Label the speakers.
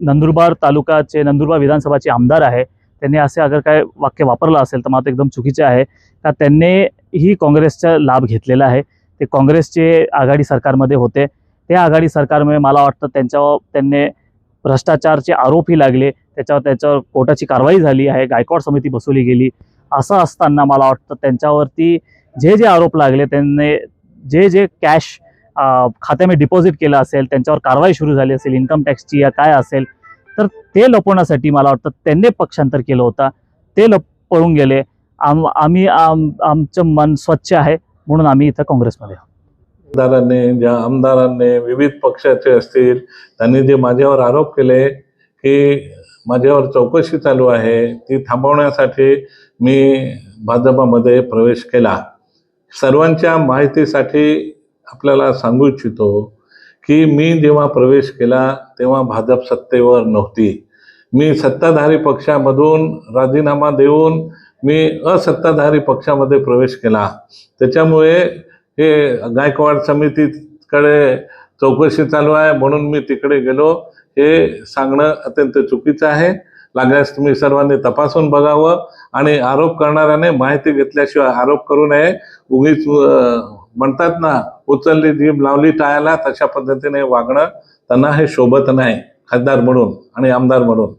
Speaker 1: नंदुरबार तालुकाचे नंदुरबार विधानसभाचे आमदार आहे. त्यांनी असे अगर काय वाक्य वापरलं असेल तर मला एकदम चुकीचे आहे. का त्यांनी ही काँग्रेसचा लाभ घेतलेला आहे. ते काँग्रेसचे आघाडी सरकारमध्ये होते. त्या आघाडी सरकारमुळे मला वाटतं त्यांच्यावर त्यांनी भ्रष्टाचारचे आरोपही लागले. त्याच्यावर त्याच्यावर कोर्टाची कारवाई झाली आहे. गायकवाड समिती बसवली गेली. असं असताना मला वाटतं त्यांच्यावरती जे जे आरोप लागले त्यांनी जे जे कॅश खात्यामध्ये डिपॉझिट केलं असेल त्यांच्यावर कारवाई सुरू झाली असेल इन्कम टॅक्सची या काय असेल तर ते लपवण्यासाठी मला वाटतं त्यांनी पक्षांतर केलं होतं. ते लप पळून गेले. आम आम्ही आम आमचं मन स्वच्छ आहे म्हणून आम्ही इथं काँग्रेसमध्ये
Speaker 2: आमदारांनी ज्या आमदारांनी विविध पक्षाचे असतील त्यांनी जे माझ्यावर आरोप केले की माझ्यावर चौकशी चालू आहे ती थांबवण्यासाठी मी भाजपामध्ये प्रवेश केला. सर्वांच्या माहितीसाठी आपल्याला सांगू इच्छितो की मी जेव्हा प्रवेश केला तेव्हा भाजप सत्तेवर नव्हती. मी सत्ताधारी पक्षामधून राजीनामा देऊन मी असत्ताधारी पक्षामध्ये प्रवेश केला. त्याच्यामुळे हे गायकवाड समितीकडे चौकशी चालू आहे म्हणून मी तिकडे गेलो. हे सांगणं अत्यंत चुकीचं आहे. लागल्यास तुम्ही सर्वांनी तपासून बघावं आणि आरोप करणाऱ्याने माहिती घेतल्याशिवाय आरोप करू नये. उगीच म्हणतात ना उचलली जीभ लावली टाळायला तशा पद्धतीने वागणं त्यांना हे शोभत नाही खासदार म्हणून आणि आमदार म्हणून.